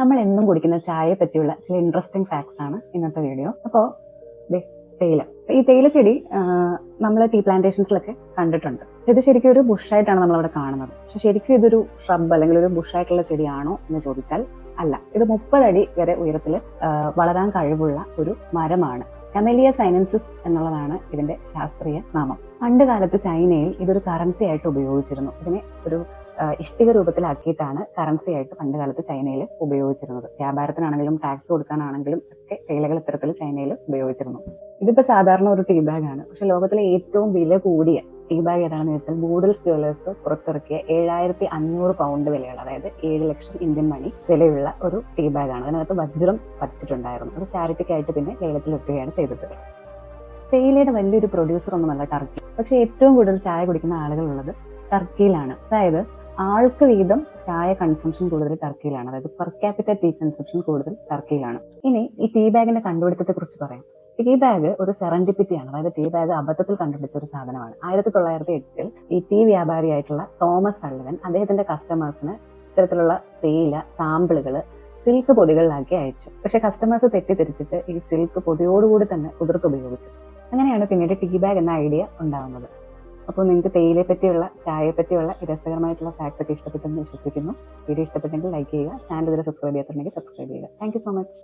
നമ്മൾ എന്നും കുടിക്കുന്ന ചായയെ പറ്റിയുള്ള ചില ഇൻട്രസ്റ്റിംഗ് ഫാക്ട്സ് ആണ് ഇന്നത്തെ വീഡിയോ അപ്പോൾ തേയില. ഈ തേയില ചെടി നമ്മൾ ടീ പ്ലാന്റേഷൻസിലൊക്കെ കണ്ടിട്ടുണ്ട്. ഇത് ശരിക്കും ഒരു ബുഷായിട്ടാണ് നമ്മളവിടെ കാണുന്നത്. പക്ഷെ ശരിക്കും ഇതൊരു ഷ്രബ് അല്ലെങ്കിൽ ഒരു ബുഷായിട്ടുള്ള ചെടിയാണോ എന്ന് ചോദിച്ചാൽ അല്ല. ഇത് മുപ്പതടി വരെ ഉയരത്തിൽ വളരാൻ കഴിവുള്ള ഒരു മരമാണ്. കമലിയ സൈനൻസിസ് എന്നുള്ളതാണ് ഇതിന്റെ ശാസ്ത്രീയ നാമം. പണ്ട് കാലത്ത് ചൈനയിൽ ഇതൊരു കറൻസി ആയിട്ട് ഉപയോഗിച്ചിരുന്നു. ഇതിനെ ഒരു ഇഷ്ടിക രൂപത്തിലാക്കിയിട്ടാണ് കറൻസി ആയിട്ട് പണ്ട് കാലത്ത് ചൈനയിൽ ഉപയോഗിച്ചിരുന്നത്. വ്യാപാരത്തിനാണെങ്കിലും ടാക്സ് കൊടുക്കാനാണെങ്കിലും ഒക്കെ ചേലകൾ ഇത്തരത്തിൽ ചൈനയിൽ ഉപയോഗിച്ചിരുന്നു. ഇതിപ്പോ സാധാരണ ഒരു ടീ ബാഗ് ആണ്. പക്ഷെ ലോകത്തിലെ ഏറ്റവും വില കൂടിയ ടീ ബാഗ് ഏതാണെന്ന് വെച്ചാൽ ബൂഡൽസ് ജ്വല്ലേഴ്സ് പുറത്തിറക്കിയ ഏഴായിരത്തി അഞ്ഞൂറ് പൗണ്ട് വിലയുള്ള അതായത് ഏഴ് ലക്ഷം ഇന്ത്യൻ മണി വിലയുള്ള ഒരു ടീ ബാഗ് ആണ്. അതിനകത്ത് വജ്രം പതിച്ചിട്ടുണ്ടായിരുന്നു അത് ചാരിറ്റിക്കായിട്ട് പിന്നെ ലേലത്തിൽ വെക്കുകയാണ് ചെയ്തത്. തേയിലയുടെ വലിയൊരു പ്രൊഡ്യൂസർ ഒന്നുമല്ല ടർക്കി പക്ഷെ ഏറ്റവും കൂടുതൽ ചായ കുടിക്കുന്ന ആളുകളുള്ളത് ടർക്കിയിലാണ് അതായത് ആൾക്ക് വീതം ചായ കൺസംഷൻ കൂടുതൽ ടർക്കിയിലാണ് അതായത് പെർ ക്യാപിറ്റൽ ടീ കൺസംഷൻ കൂടുതൽ ടർക്കിയിലാണ് ഇനി ഈ ടീ ബാഗിന്റെ കണ്ടുപിടുത്തത്തെ കുറിച്ച് പറയാം. ടീ ബാഗ് ഒരു സെറൻഡിപ്പിറ്റിയാണ് അതായത് ടീ ബാഗ് അബദ്ധത്തിൽ കണ്ടുപിടിച്ച ഒരു സാധനമാണ്. ആയിരത്തി തൊള്ളായിരത്തി എട്ടിൽ ഈ ടീ വ്യാപാരിയായിട്ടുള്ള തോമസ് സള്ളിവൻ അദ്ദേഹത്തിന്റെ കസ്റ്റമേഴ്സിന് ഇത്തരത്തിലുള്ള തേയില സാമ്പിളുകൾ സിൽക്ക് പൊതികളിലാക്കി അയച്ചു. പക്ഷെ കസ്റ്റമേഴ്സ് തെറ്റിദ്ധരിച്ചിട്ട് ഈ സിൽക്ക് പൊതിയോടുകൂടി തന്നെ കുതിർത്ത് ഉപയോഗിച്ചു. അങ്ങനെയാണ് പിന്നീട് ടീ ബാഗ് എന്ന ഐഡിയ ഉണ്ടാകുന്നത് അപ്പോൾ നിങ്ങൾക്ക് തേയിലയെ പറ്റിയുള്ള ചായയെ പറ്റിയുള്ള രസകരമായിട്ടുള്ള ഫാക്ട്സ് ഒക്കെ ഇഷ്ടപ്പെട്ടെന്ന് വിശ്വസിക്കുന്നു. വീഡിയോ ഇഷ്ടപ്പെട്ടെങ്കിൽ ലൈക്ക് ചെയ്യുക. ചാനൽ ഇതുവരെ സബ്സ്ക്രൈബ് ചെയ്യാത്തുണ്ടെങ്കിൽ സബ്സ്ക്രൈബ് ചെയ്യുക. Thank so much